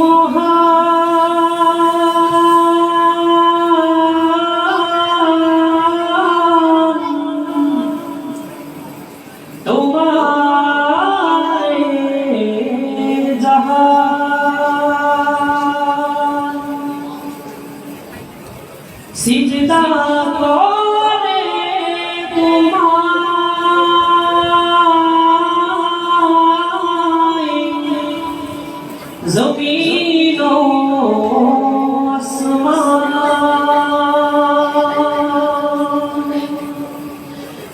মহান জমিন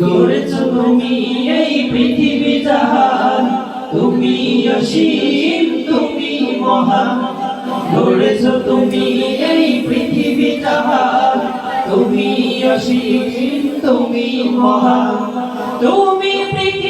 করেছ তুমি এই পৃথিবী জাহান তুমি অসীম তুমি মহান করেছ তুমি এই পৃথিবী জাহান তুমি তুমি পৃথিবীর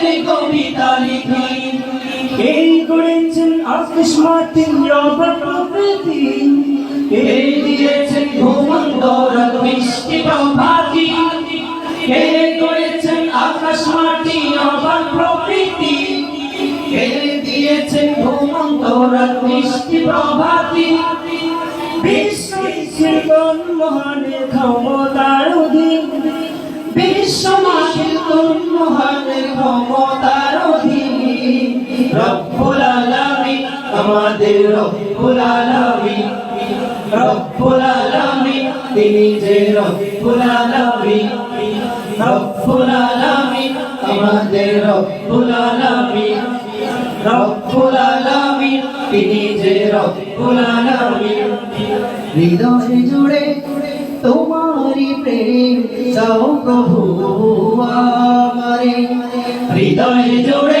করেছেন আকাশ মাটি রবার প্রকৃতি কে দিয়েছেন ঘুমন্ত রাত মিষ্টি প্রভাতি। কে করেছেন আকাশ মাটি অবাক প্রকৃতি কে দিয়েছেন ঘুমন্ত রাত মিষ্টি প্রভাতি। বিশ্ব জীবন মহানের ক্ষমতার অধীন। বিশ্ব মহানের ক্ষমতার অধীন রব্বুল আলামিন, আমাদের রব্বুল আলামিন। রব্বুল আলামিন, তিনি যে রব্বুল আলামিন। রব্বুল আলামিন, আমাদের রব্বুল আলামিন। রব্বুল আলামিন, তিনি যে রব্বুল আলামিন। হৃদয় জুড়ে তোমারি প্রেম দাও প্রভু আমারে। হৃদয় জুড়ে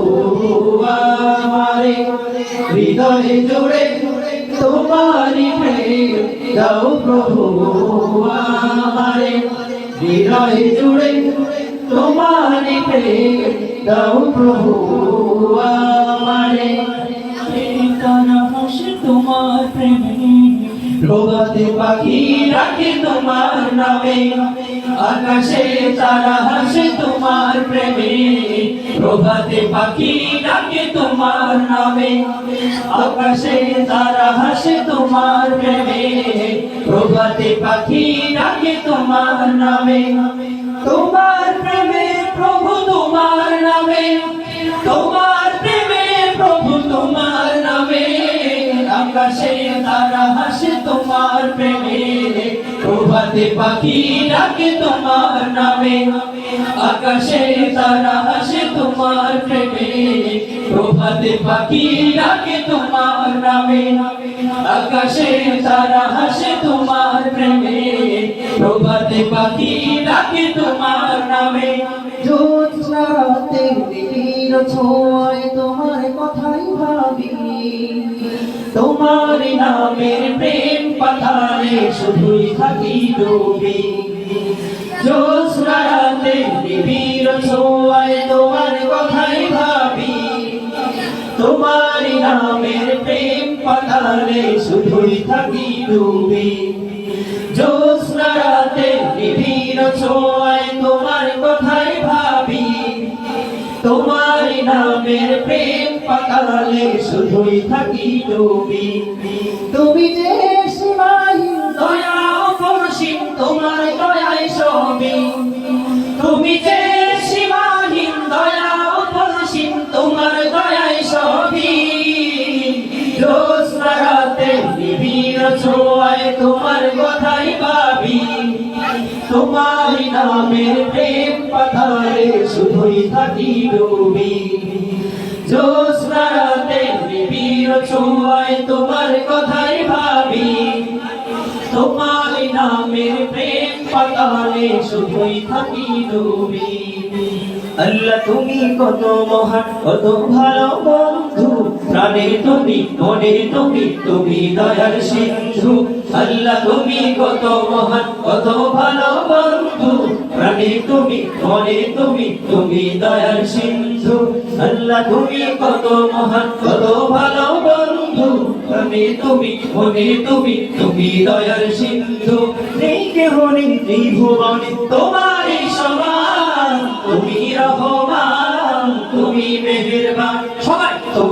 হৃদয় জুড়ে তোমারি প্রেম দাও প্রভু আমারে। হৃদয় জুড়ে তোমারি প্রেম দাও প্রভু আমারে। তোমার প্রেমে। প্রভাতে পাখি রাখে তোমার নামে। তোমার প্রেমে। তোমার প্রেমে প্রভু তোমার নামে। তোমার প্রেমে প্রভু তোমার নামে। আকাশে তারা হাসে তোমার প্রেমে। প্রভাতে পাখি ডাকে তোমার নামে, আকাশে তারা হাসে তোমার প্রেমে। প্রভাতে পাখি ডাকে তোমার নামে, আকাশে তারা হাসে তোমার প্রেমে। প্রভাতে পাখি ডাকে তোমার নামে। জ্যোৎস্নাতে নিবিড় ছোঁয়ায় তোমার কথাই ভাবি। তোমার নামের প্রেম পাথারে শুধুই থাকি ডুবি। জ্যোৎস্নাতে নিবিড় ছোঁয়ায় তোমার কথাই ভাবি। তোমার নামের প্রেম পাথারে শুধুই থাকি ডুবি। জ্যোৎস্নাতে নিবিড় ছোঁয়ায় তোমার তোমার নামের প্রেম পাতালে শুধুই থাকি ডুবি তুমি যে সীমাহীন দয়া অপরসীম, তোমার দয়ায় সবই। তুমি যে সীমাহীন দয়া অপরসীম, তোমার দয়ায় সবই। রোজ রাতে নিবিড় ছোঁয়ায় তোমার কথাই বা তোমার নামের প্রেম পাথারে শুধুই থাকি ডুবি জ্যোৎস্না রাতে নিবিড় ছোঁয়ায় তোমার কথাই ভাবি। তোমার নামের প্রেম পাতালে শুধুই থাকি ডুবি আল্লাহ তুমি কত মহান, কত ভালো বন্ধু প্রাণে তুমি মনে তুমি তুমি দয়াল সিন্ধু। আল্লাহ, তুমি কত মহান, কত ভালো বন্ধু। প্রাণে তুমি মনে তুমি তুমি দয়াল সিন্ধু। আল্লাহ, তুমি কত মহান, কত ভালো বন্ধু। প্রাণে তুমি মনে তুমি তুমি দয়াল সিন্ধু। নেই কেহ নেই ত্রিভুবনে তোমারই সমান। তুমি রহমান।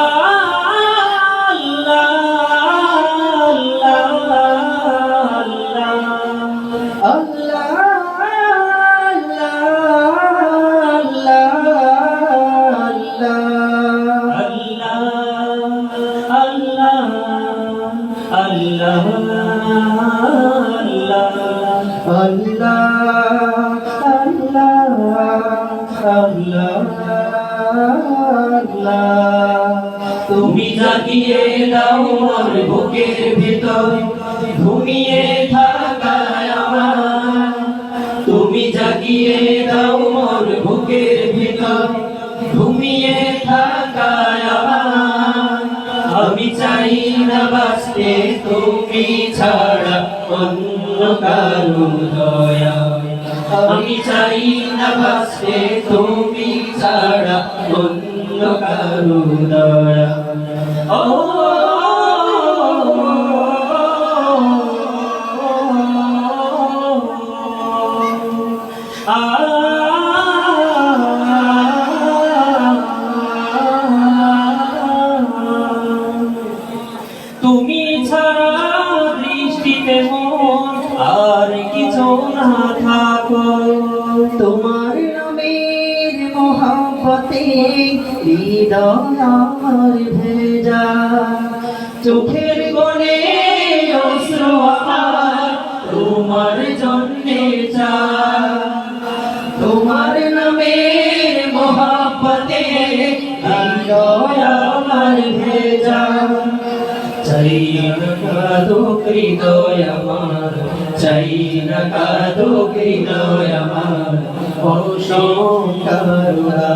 나 তুমি জাগিয়ে দাও মোর বুকের ভিতর, ঘুমিয়ে থাকায় আমার। তুমি জাগিয়ে দাও মোর বুকের ভিতর, ঘুমিয়ে থাকায় আমার। আমি চাই না বাঁচতে, তুমি ছাড়া অন্য কারও দয়া। আমি চাই না বাঁচতে, তুমি দয়া তুমি ছাড়া দৃষ্টিতে মন আর কিছু না থাকো। তোমার মোহাম্মতে হৃদয় ভেজা। চোখের কোণে অশ্র তোমার জন্যে চা তোমার নামে মহাপতে হৃদয় ভেজা। চাই না কাদো হৃদয় আমার চাই না কাদো হৃদয় আমার অসংকারুরা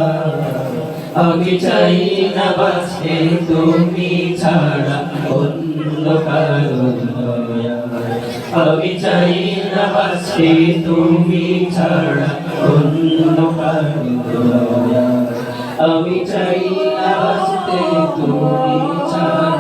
আমি চাই না বাঁচতে তুমি ছাড়া অন্য কারও আমি চাই না বাঁচতে তুমি ছাড়া আমি চাই না বাঁচতে তুমি ছাড়া